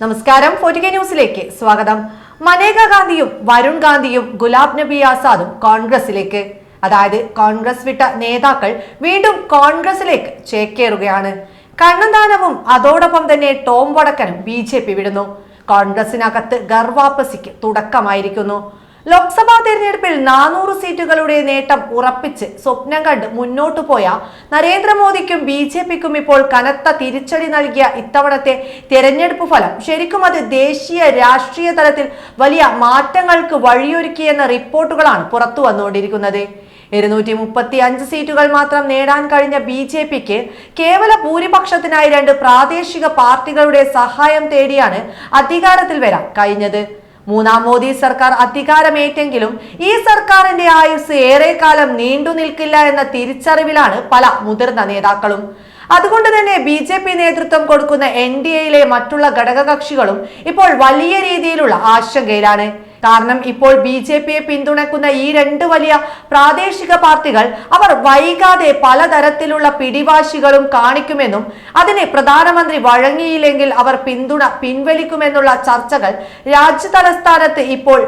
നമസ്കാരം. ഫോർട്ടിക ന്യൂസിലേക്ക് സ്വാഗതം. മനേക ഗാന്ധിയും വരുൺ ഗാന്ധിയും ഗുലാബ് നബി ആസാദും കോൺഗ്രസിലേക്ക് അതായത് കോൺഗ്രസ് വിട്ട നേതാക്കൾ വീണ്ടും കോൺഗ്രസിലേക്ക് ചേക്കേറുകയാണ്. കണ്ണന്താനവും അതോടൊപ്പം തന്നെ ടോം വടക്കനും ബി ജെ പി വിടുന്നു. കോൺഗ്രസിനകത്ത് ഗർവാപ്പസിക്ക് തുടക്കമായിരിക്കുന്നു. ലോക്സഭാ തെരഞ്ഞെടുപ്പിൽ നാനൂറ് സീറ്റുകളുടെ നേട്ടം ഉറപ്പിച്ച് സ്വപ്നം കണ്ട് മുന്നോട്ടു പോയ നരേന്ദ്രമോദിക്കും ബി ജെ പിക്കും ഇപ്പോൾ കനത്ത തിരിച്ചടി നൽകിയ ഇത്തവണത്തെ തെരഞ്ഞെടുപ്പ് ഫലം. ശരിക്കും അത് ദേശീയ രാഷ്ട്രീയ തലത്തിൽ വലിയ മാറ്റങ്ങൾക്ക് വഴിയൊരുക്കിയെന്ന റിപ്പോർട്ടുകളാണ് പുറത്തു വന്നുകൊണ്ടിരിക്കുന്നത്. ഇരുന്നൂറ്റി മുപ്പത്തി അഞ്ച് സീറ്റുകൾ മാത്രം നേടാൻ കഴിഞ്ഞ ബി ജെ പിക്ക് കേവല ഭൂരിപക്ഷത്തിനായി രണ്ട് പ്രാദേശിക പാർട്ടികളുടെ സഹായം തേടിയാണ് അധികാരത്തിൽ വരാൻ കഴിഞ്ഞത്. മൂന്നാം മോദി സർക്കാർ അധികാരമേറ്റെങ്കിലും ഈ സർക്കാരിന്റെ ആയുസ് ഏറെക്കാലം നീണ്ടു നിൽക്കില്ല എന്ന തിരിച്ചറിവിലാണ് പല മുതിർന്ന നേതാക്കളും. അതുകൊണ്ട് തന്നെ ബി ജെ പി നേതൃത്വം കൊടുക്കുന്ന എൻ ഡി എയിലെ മറ്റുള്ള ഘടകകക്ഷികളും ഇപ്പോൾ വലിയ രീതിയിലുള്ള ആശങ്കയിലാണ്. കാരണം ഇപ്പോൾ ബി ജെ പിയെ പിന്തുണയ്ക്കുന്ന ഈ രണ്ട് വലിയ പ്രാദേശിക പാർട്ടികൾ അവർ വൈകാതെ പലതരത്തിലുള്ള പിടിവാശികളും കാണിക്കുമെന്നും അതിനെ പ്രധാനമന്ത്രി വഴങ്ങിയില്ലെങ്കിൽ അവർ പിന്തുണ പിൻവലിക്കുമെന്നുള്ള ചർച്ചകൾ രാജ്യ തലസ്ഥാനത്ത് ഇപ്പോൾ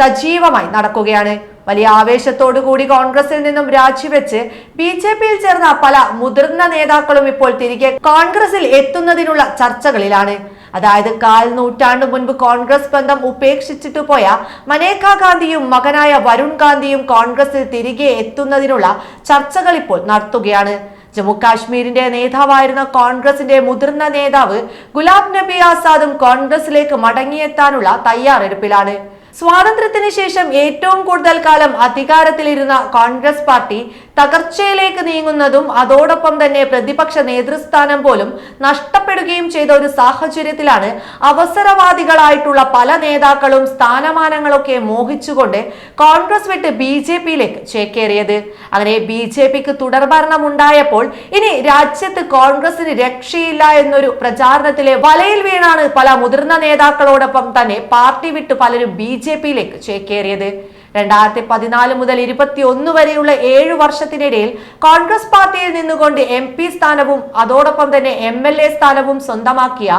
സജീവമായി നടക്കുകയാണ്. വലിയ ആവേശത്തോടു കൂടി കോൺഗ്രസിൽ നിന്നും രാജിവെച്ച് ബി ജെ പിയിൽ ചേർന്ന പല മുതിർന്ന നേതാക്കളും ഇപ്പോൾ തിരികെ കോൺഗ്രസിൽ എത്തുന്നതിനുള്ള ചർച്ചകളിലാണ്. അതായത് കാൽ നൂറ്റാണ്ട് മുൻപ് കോൺഗ്രസ് ബന്ധം ഉപേക്ഷിച്ചിട്ട് പോയ മനേകാ ഗാന്ധിയും മകനായ വരുൺ ഗാന്ധിയും കോൺഗ്രസിൽ തിരികെ എത്തുന്നതിനുള്ള ചർച്ചകൾ ഇപ്പോൾ നടത്തുകയാണ്. ജമ്മു കാശ്മീരിന്റെ നേതാവായിരുന്ന കോൺഗ്രസിന്റെ മുതിർന്ന നേതാവ് ഗുലാബ് നബി ആസാദും കോൺഗ്രസിലേക്ക് മടങ്ങിയെത്താനുള്ള തയ്യാറെടുപ്പിലാണ്. സ്വാതന്ത്ര്യത്തിന് ശേഷം ഏറ്റവും കൂടുതൽ കാലം അധികാരത്തിലിരുന്ന കോൺഗ്രസ് പാർട്ടി തകർച്ചയിലേക്ക് നീങ്ങുന്നതും അതോടൊപ്പം തന്നെ പ്രതിപക്ഷ നേതൃസ്ഥാനം പോലും നഷ്ടപ്പെടുകയും ചെയ്ത ഒരു സാഹചര്യത്തിലാണ് അവസരവാദികളായിട്ടുള്ള പല നേതാക്കളും സ്ഥാനമാനങ്ങളൊക്കെ മോഹിച്ചുകൊണ്ട് കോൺഗ്രസ് വിട്ട് ബി ജെ പിയിലേക്ക് ചേക്കേറിയത്. അങ്ങനെ ബി ജെ പിക്ക് തുടർഭരണം ഉണ്ടായപ്പോൾ ഇനി രാജ്യത്ത് കോൺഗ്രസിന് രക്ഷയില്ല എന്നൊരു പ്രചാരണത്തിലെ വലയിൽ വീണാണ് പല മുതിർന്ന നേതാക്കളോടൊപ്പം തന്നെ പാർട്ടി വിട്ട് പലരും ബി ജെ പിയിലേക്ക് ചേക്കേറിയത്. രണ്ടായിരത്തി പതിനാല് മുതൽ ഇരുപത്തി ഒന്ന് വരെയുള്ള ഏഴു വർഷത്തിനിടയിൽ കോൺഗ്രസ് പാർട്ടിയിൽ നിന്നുകൊണ്ട് എം പി സ്ഥാനവും അതോടൊപ്പം തന്നെ എം എൽ എ സ്ഥാനവും സ്വന്തമാക്കിയ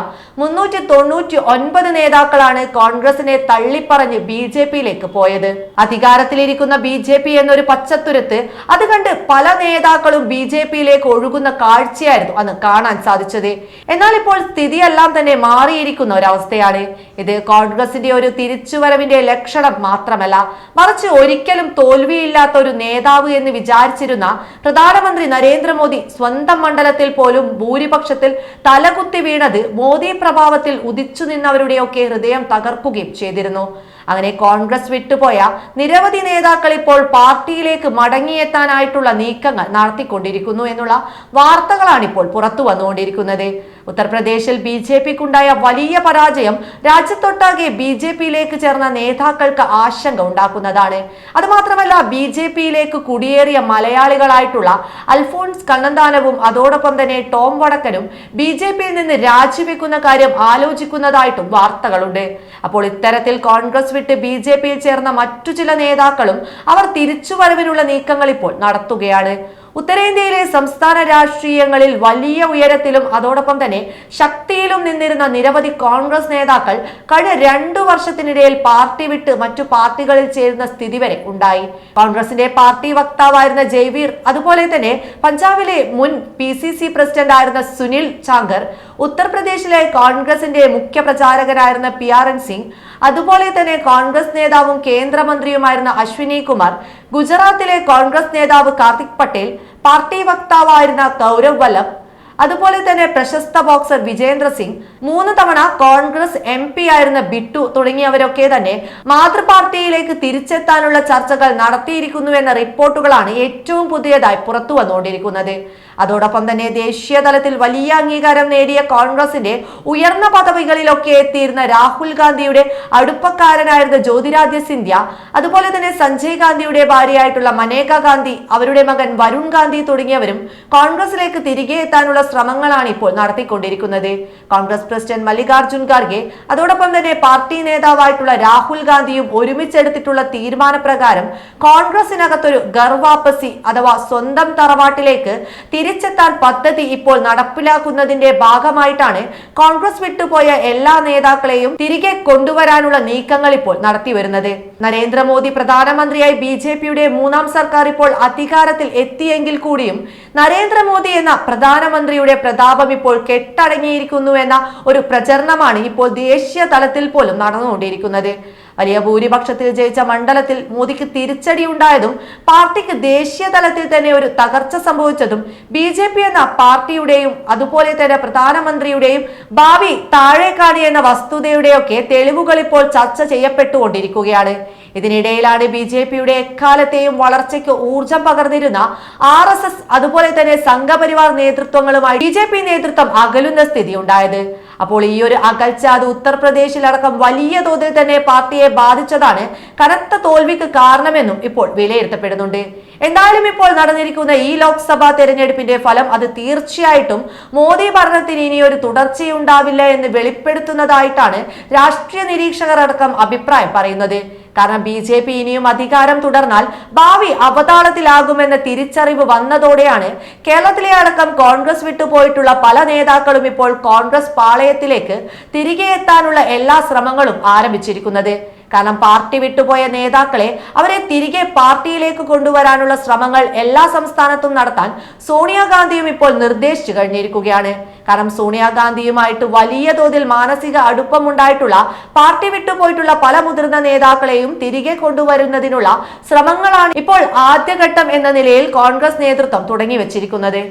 മുന്നൂറ്റി തൊണ്ണൂറ്റി ഒൻപത് നേതാക്കളാണ് കോൺഗ്രസിനെ തള്ളിപ്പറഞ്ഞ് ബി ജെ പിയിലേക്ക് പോയത്. അധികാരത്തിലിരിക്കുന്ന ബി ജെ പി എന്നൊരു പച്ചത്തുരത്ത് അത് കണ്ട് പല നേതാക്കളും ബി ജെ പിയിലേക്ക് ഒഴുകുന്ന കാഴ്ചയായിരുന്നു അന്ന് കാണാൻ സാധിച്ചത്. എന്നാൽ ഇപ്പോൾ സ്ഥിതിയെല്ലാം തന്നെ മാറിയിരിക്കുന്ന ഒരവസ്ഥയാണ്. ഇത് കോൺഗ്രസിന്റെ ഒരു തിരിച്ചുവരവിന്റെ ലക്ഷണം മാത്രമല്ല മറിച്ച് ഒരിക്കലും തോൽവിയില്ലാത്ത ഒരു നേതാവ് എന്ന് വിചാരിച്ചിരുന്ന പ്രധാനമന്ത്രി നരേന്ദ്രമോദി സ്വന്തം മണ്ഡലത്തിൽ പോലും ഭൂരിപക്ഷത്തിൽ തലകുത്തി വീണത് മോദി പ്രഭാവത്തിൽ ഉദിച്ചു നിന്നവരുടെയൊക്കെ ഹൃദയം തകർക്കുകയും ചെയ്തിരുന്നു. അങ്ങനെ കോൺഗ്രസ് വിട്ടുപോയ നിരവധി നേതാക്കൾ ഇപ്പോൾ പാർട്ടിയിലേക്ക് മടങ്ങിയെത്താനായിട്ടുള്ള നീക്കങ്ങൾ നടത്തിക്കൊണ്ടിരിക്കുന്നു എന്നുള്ള വാർത്തകളാണ് ഇപ്പോൾ പുറത്തു വന്നുകൊണ്ടിരിക്കുന്നത്. ഉത്തർപ്രദേശിൽ ബി ജെ പിക്കുണ്ടായ വലിയ പരാജയം രാജ്യത്തൊട്ടാകെ ബി ജെ പിയിലേക്ക് ചേർന്ന നേതാക്കൾക്ക് ആശങ്ക ഉണ്ടാക്കുന്നതാണ്. അതുമാത്രമല്ല ബി ജെ പിയിലേക്ക് കുടിയേറിയ മലയാളികളായിട്ടുള്ള അൽഫോൺസ് കണ്ണന്താനവും അതോടൊപ്പം തന്നെ ടോം വടക്കനും ബി ജെ പിയിൽ നിന്ന് രാജിവെക്കുന്ന കാര്യം ആലോചിക്കുന്നതായിട്ടും വാർത്തകളുണ്ട്. അപ്പോൾ ഇത്തരത്തിൽ കോൺഗ്രസ് വിട്ട് ബി ജെ പിയിൽ ചേർന്ന മറ്റു ചില നേതാക്കളും അവർ തിരിച്ചുവരവിനുള്ള നീക്കങ്ങൾ ഇപ്പോൾ നടത്തുകയാണ്. ഉത്തരേന്ത്യയിലെ സംസ്ഥാന രാഷ്ട്രീയങ്ങളിൽ വലിയ ഉയരത്തിലും അതോടൊപ്പം തന്നെ ശക്തിയിലും നിന്നിരുന്ന നിരവധി കോൺഗ്രസ് നേതാക്കൾ കഴിഞ്ഞ രണ്ടു വർഷത്തിനിടയിൽ പാർട്ടി വിട്ട് മറ്റു പാർട്ടികളിൽ ചേരുന്ന സ്ഥിതി വരെ ഉണ്ടായി. കോൺഗ്രസിന്റെ പാർട്ടി വക്താവായിരുന്ന ജയ്വീർ അതുപോലെ തന്നെ പഞ്ചാബിലെ മുൻ പി സി സി പ്രസിഡന്റ് ആയിരുന്ന സുനിൽ ചാങ്കർ ഉത്തർപ്രദേശിലെ കോൺഗ്രസിന്റെ മുഖ്യ പ്രചാരകനായിരുന്ന പി ആർ എൻ സിംഗ് അതുപോലെ തന്നെ കോൺഗ്രസ് നേതാവും കേന്ദ്രമന്ത്രിയുമായിരുന്ന അശ്വിനി കുമാർ ഗുജറാത്തിലെ കോൺഗ്രസ് നേതാവ് കാർത്തിക് പട്ടേൽ പാർട്ടി വക്താവായിരുന്ന കൗരവ് വല്ലഭ് അതുപോലെ തന്നെ പ്രശസ്ത ബോക്സർ വിജേന്ദ്ര സിംഗ് മൂന്ന് തവണ കോൺഗ്രസ് എം പി ആയിരുന്ന ബിട്ടു തുടങ്ങിയവരൊക്കെ തന്നെ മാതൃപാർട്ടിയിലേക്ക് തിരിച്ചെത്താനുള്ള ചർച്ചകൾ നടത്തിയിരിക്കുന്നു എന്ന റിപ്പോർട്ടുകളാണ് ഏറ്റവും പുതിയതായി പുറത്തു വന്നുകൊണ്ടിരിക്കുന്നത്. അതോടൊപ്പം തന്നെ ദേശീയ തലത്തിൽ വലിയ അംഗീകാരം നേടിയ കോൺഗ്രസിന്റെ ഉയർന്ന പദവികളിലൊക്കെ എത്തിയിരുന്ന രാഹുൽ ഗാന്ധിയുടെ അടുപ്പക്കാരനായിരുന്ന ജ്യോതിരാദിത്യ സിന്ധ്യ അതുപോലെ തന്നെ സഞ്ജയ് ഗാന്ധിയുടെ ഭാര്യയായിട്ടുള്ള മനേക ഗാന്ധി അവരുടെ മകൻ വരുൺ ഗാന്ധി തുടങ്ങിയവരും കോൺഗ്രസിലേക്ക് തിരികെ എത്താനുള്ള ശ്രമങ്ങളാണ് ഇപ്പോൾ നടത്തിക്കൊണ്ടിരിക്കുന്നത്. കോൺഗ്രസ് പ്രസിഡന്റ് മല്ലികാർജുൻ ഖാർഗെ. അതോടൊപ്പം തന്നെ പാർട്ടി നേതാവായിട്ടുള്ള രാഹുൽ ഗാന്ധിയും ഒരുമിച്ചെടുത്തിട്ടുള്ള തീരുമാനപ്രകാരം കോൺഗ്രസിനകത്തൊരു ഗർവാപ്പസി അഥവാ സ്വന്തം തറവാട്ടിലേക്ക് തിരിച്ചെത്താൻ പദ്ധതി ഇപ്പോൾ നടപ്പിലാക്കുന്നതിന്റെ ഭാഗമായിട്ടാണ് കോൺഗ്രസ് വിട്ടുപോയ എല്ലാ നേതാക്കളെയും തിരികെ കൊണ്ടുവരാനുള്ള നീക്കങ്ങൾ ഇപ്പോൾ നടത്തിവരുന്നത്. നരേന്ദ്രമോദി പ്രധാനമന്ത്രിയായി ബി ജെ പിയുടെ മൂന്നാം സർക്കാർ ഇപ്പോൾ അധികാരത്തിൽ എത്തിയെങ്കിൽ കൂടിയും നരേന്ദ്രമോദി എന്ന പ്രധാനമന്ത്രിയുടെ പ്രതാപം ഇപ്പോൾ കെട്ടടങ്ങിയിരിക്കുന്നു എന്ന ഒരു പ്രചരണമാണ് ഇപ്പോൾ ദേശീയ തലത്തിൽ പോലും നടന്നുകൊണ്ടിരിക്കുന്നത്. വലിയ ഭൂരിപക്ഷത്തിൽ ജയിച്ച മണ്ഡലത്തിൽ മോദിക്ക് തിരിച്ചടി ഉണ്ടായതും പാർട്ടിക്ക് ദേശീയ തലത്തിൽ തന്നെ ഒരു തകർച്ച സംഭവിച്ചതും ബി ജെ പി എന്ന പാർട്ടിയുടെയും അതുപോലെ തന്നെ പ്രധാനമന്ത്രിയുടെയും ഭാവി താഴേക്കാട് എന്ന വസ്തുതയുടെയൊക്കെ തെളിവുകൾ ഇപ്പോൾ ചർച്ച ചെയ്യപ്പെട്ടുകൊണ്ടിരിക്കുകയാണ്. ഇതിനിടയിലാണ് ബി ജെ പിയുടെ എക്കാലത്തെയും വളർച്ചയ്ക്ക് ഊർജം പകർന്നിരുന്ന ആർ എസ് എസ് അതുപോലെ തന്നെ സംഘപരിവാർ നേതൃത്വങ്ങളുമായി ബി ജെ പി നേതൃത്വം അകലുന്ന സ്ഥിതി ഉണ്ടായത് അപ്പോൾ ഈ ഒരു അകൽച്ച അത് ഉത്തർപ്രദേശിലടക്കം വലിയ തോതിൽ തന്നെ പാർട്ടിയെ ബാധിച്ചതാണ് കനത്ത തോൽവിക്ക് കാരണമെന്നും ഇപ്പോൾ വിലയിരുത്തപ്പെടുന്നുണ്ട്. എന്തായാലും ഇപ്പോൾ നടന്നിരിക്കുന്ന ഈ ലോക്സഭാ തെരഞ്ഞെടുപ്പിന്റെ ഫലം അത് തീർച്ചയായിട്ടും മോദി ഭരണത്തിന് ഇനി ഒരു തുടർച്ചയുണ്ടാവില്ല എന്ന് വെളിപ്പെടുത്തുന്നതായിട്ടാണ് രാഷ്ട്രീയ നിരീക്ഷകർ അടക്കം അഭിപ്രായം പറയുന്നത്. കാരണം ബി ജെ പി ഇനിയും അധികാരം തുടർന്നാൽ ഭാവി അവതാളത്തിലാകുമെന്ന തിരിച്ചറിവ് വന്നതോടെയാണ് കേരളത്തിലെ അടക്കം കോൺഗ്രസ് വിട്ടുപോയിട്ടുള്ള പല നേതാക്കളും ഇപ്പോൾ കോൺഗ്രസ് പാളയത്തിലേക്ക് തിരികെ എത്താനുള്ള എല്ലാ ശ്രമങ്ങളും ആരംഭിച്ചിരിക്കുന്നത്. കാരണം പാർട്ടി വിട്ടുപോയ നേതാക്കളെ അവരെ തിരികെ പാർട്ടിയിലേക്ക് കൊണ്ടുവരാനുള്ള ശ്രമങ്ങൾ എല്ലാ സംസ്ഥാനത്തും നടത്താൻ സോണിയാഗാന്ധിയും ഇപ്പോൾ നിർദ്ദേശിച്ചു കഴിഞ്ഞിരിക്കുകയാണ്. കാരണം സോണിയാഗാന്ധിയുമായിട്ട് വലിയ തോതിൽ മാനസിക അടുപ്പമുണ്ടായിട്ടുള്ള പാർട്ടി വിട്ടുപോയിട്ടുള്ള പല മുതിർന്ന നേതാക്കളെയും തിരികെ കൊണ്ടുവരുന്നതിനുള്ള ശ്രമങ്ങളാണ് ഇപ്പോൾ ആദ്യഘട്ടം എന്ന നിലയിൽ കോൺഗ്രസ് നേതൃത്വം തുടങ്ങി വെച്ചിരിക്കുന്നത്